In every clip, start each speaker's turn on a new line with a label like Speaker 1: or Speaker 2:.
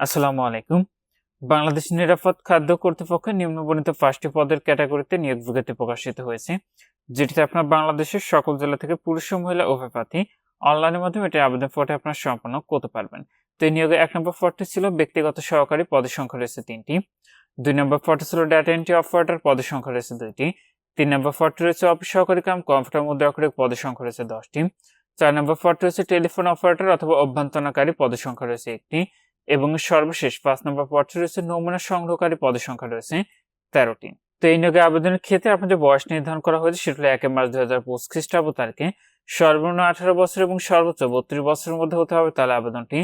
Speaker 1: আসসালামু আলাইকুম। বাংলাদেশ নিরাপদ খাদ্য কর্তৃপক্ষ নিম্নবর্ণিত পাঁচটি পদের ক্যাটাগরিতে নিয়োগ বিজ্ঞপ্তি প্রকাশিত হয়েছে, যেটিতে আপনার বাংলাদেশের সকল জেলা থেকে পুরুষ ও মহিলা উভয় প্রার্থী অনলাইনের মাধ্যমে এটি আবেদন ফর্মটি আপনার সম্পন্ন করতে পারবেন। তো এই নিয়োগে এক নম্বর ফর্মটি ছিল ব্যক্তিগত সহকারী, পদের সংখ্যা রয়েছে তিনটি। দুই নম্বর ফর্মটি ছিল ডাটা এন্ট্রি অপারেটর পদের সংখ্যা রয়েছে দুইটি। তিন নম্বর ফর্মটি রয়েছে অফিস সহকারী কাম কম্পিউটার মধ্যে অক্ষরিক পদের সংখ্যা রয়েছে দশটি। চার নম্বর ফর্মটি রয়েছে টেলিফোন অপারেটর অথবা অভ্যন্তরণকারী, পদের সংখ্যা রয়েছে একটি। এবং সর্বশেষ পাঁচ নম্বর পদটি রয়েছে নমুনা সংগ্রহকারী পদের সংখ্যা রয়েছে তেরোটি। তো এই নিয়োগে আবেদনের ক্ষেত্রে আপনাদের বয়স নির্ধারণ করা হয়েছে, সেটা হলো একে মার্চ দুই হাজার পঁচিশ খ্রিস্টাব্দ তারিখে। সর্বনিম্ন আঠারো বছর এবং সর্বোচ্চ বত্রিশ বছরের মধ্যে হতে হবে, তাহলে আবেদনটি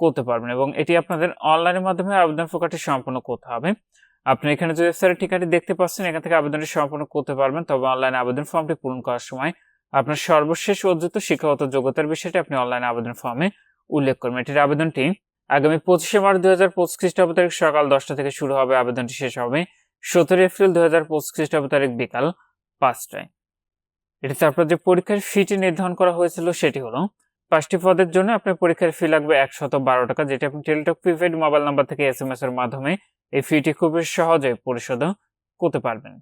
Speaker 1: করতে পারবেন এবং এটি আপনাদের অনলাইনের মাধ্যমে আবেদন প্রকারটি সম্পন্ন করতে হবে। আপনি এখানে যে ওয়েবসাইটের ঠিকানাটি দেখতে পাচ্ছেন, এখান থেকে আবেদনটি সম্পন্ন করতে পারবেন, তবে অনলাইনে আবেদন ফর্মটি পূরণ করার সময় আপনার সর্বশেষ অর্জিত শিক্ষাগত যোগ্যতার বিষয়টি আপনি অনলাইন আবেদন ফর্মে উল্লেখ করবেন। এটির আবেদনটি আগামী পঁচিশে মার্চ দুই হাজার পঁচিশ খ্রিস্টাব্দ তারিখ সকাল দশটা থেকে শুরু হবে, আবেদনটি শেষ হবে সতেরো এপ্রিল দুই হাজার পঁচিশ খ্রিস্টাব্দ তারিখ বিকাল পাঁচটায়। এটিতে আপনার যে পরীক্ষার ফিটি নির্ধারণ করা হয়েছিল, সেটি হলো পাঁচটি পদের জন্য আপনার পরীক্ষার ফি লাগবে একশত বারো টাকা, যেটি আপনি টেলিটক প্রিপেড মোবাইল নাম্বার থেকে এস এম এস এর মাধ্যমে এই ফিটি খুবই সহজে পরিশোধ করতে পারবেন।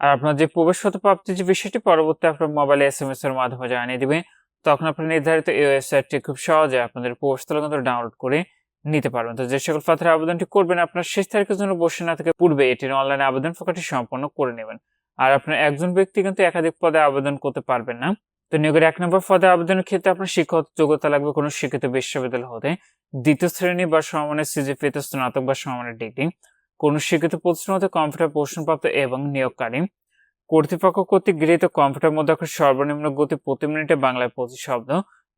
Speaker 1: আর আপনার যে প্রবেশগত প্রাপ্তি যে বিষয়টি, পরবর্তী আপনার মোবাইলে এস এম এস এর মাধ্যমে জানিয়ে দিবে তখন আপনি নির্ধারিত এই ওয়েবসাইটটি খুব সহজে আপনাদের প্রবেশস্থল কিন্তু ডাউনলোড করে নিতে পারবেন। তো যে সকল পাত্রে আবেদনটি করবেন, আপনার শেষ তারিখের জন্য বসে না থেকে পূর্বে এটির অনলাইনে আবেদন প্রকারটি সম্পন্ন করে নেবেন। আর আপনার একজন ব্যক্তি কিন্তু একাধিক পদে আবেদন করতে পারবেন না। তো নিয়োগের এক নম্বর পদে আবেদনের ক্ষেত্রে আপনার শিক্ষক যোগ্যতা লাগবে কোনো শিক্ষিত বিশ্ববিদ্যালয় হতে। দ্বিতীয় শ্রেণি বা সমানের সিজিপিতে স্নাতক বা সমানের ডিগ্রি। কোনো শিক্ষিত প্রতিষ্ঠান হতে কম্পিউটার প্রশ্নপ্রাপ্ত এবং নিয়োগকারী। কর্তৃপক্ষ কর্তৃক গৃহীত কম্পিউটার মধ্যে অক্ষর সর্বনিম্ন গতি প্রতি মিনিটে বাংলায় পঁচিশ শব্দ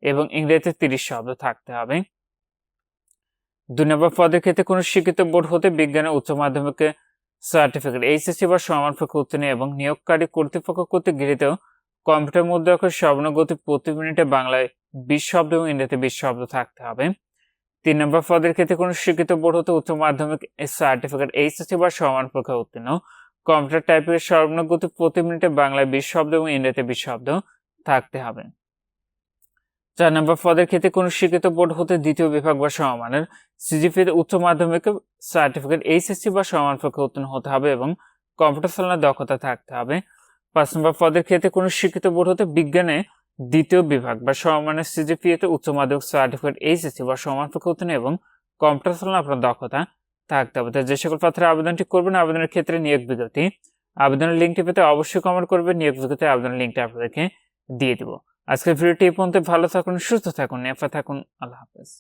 Speaker 1: এবং ইংরেজিতে তিরিশ শব্দ থাকতে হবে। দুই নম্বর পদের ক্ষেত্রে কোনো শিক্ষিত বোর্ড হতে বিজ্ঞানের উচ্চ মাধ্যমিকে সার্টিফিকেট এইচএসসি বা সমানপক্ষে উত্তীর্ণ এবং নিয়োগকারী কর্তৃপক্ষ কর্তৃক গৃহীত কম্পিউটার মধ্যে অক্ষর সর্বনিম্ন গতি প্রতি মিনিটে বাংলায় বিশ শব্দ এবং ইংরেজিতে বিশ শব্দ থাকতে হবে। তিন নম্বর পদের ক্ষেত্রে কোনো শিক্ষিত বোর্ড হতে উচ্চ মাধ্যমিক সার্টিফিকেট এইচএসসি বা সমানপক্ষে উত্তীর্ণ কম্পিউটার টাইপের সর্বনিম্ন গতি প্রতি মিনিটে বাংলায় বিশ শব্দ এবং ইংরেজিতে বিশ শব্দ থাকতে হবে। চার নম্বর পদের ক্ষেত্রে কোনো শিক্ষিত বোর্ড হতে দ্বিতীয় বিভাগ বা সমমানের সিজিপিতে উচ্চ মাধ্যমিক সার্টিফিকেট এইচএসসি বা সমানপক্ষে উত্তীর্ণ হতে হবে এবং কম্পিউটার চালানোর দক্ষতা থাকতে হবে। পাঁচ নম্বর পদের ক্ষেত্রে কোনো শিক্ষিত বোর্ড হতে বিজ্ঞানে দ্বিতীয় বিভাগ বা সমমানের সিজিপিএতে উচ্চ মাধ্যমিক সার্টিফিকেট এইচএসসি বা সমানপক্ষে উত্তীর্ণ এবং কম্পিউটার চালানোর আপনার দক্ষতা থাকতে হবে। যে সকল পাত্রে আবেদনটি করবেন, আবেদনের ক্ষেত্রে নিয়োগ বিজ্ঞপ্তি, আবেদনের লিঙ্কটি পেতে অবশ্যই কমেন্ট করবে, নিয়োগ বিজ্ঞপ্তি আবেদনের লিঙ্কটা আপনাদেরকে দিয়ে দেবো। আজকের ভিডিওটি এই পর্যন্ত, ভালো থাকুন, সুস্থ থাকুন নেফা থাকুন, আল্লাহ হাফেজ।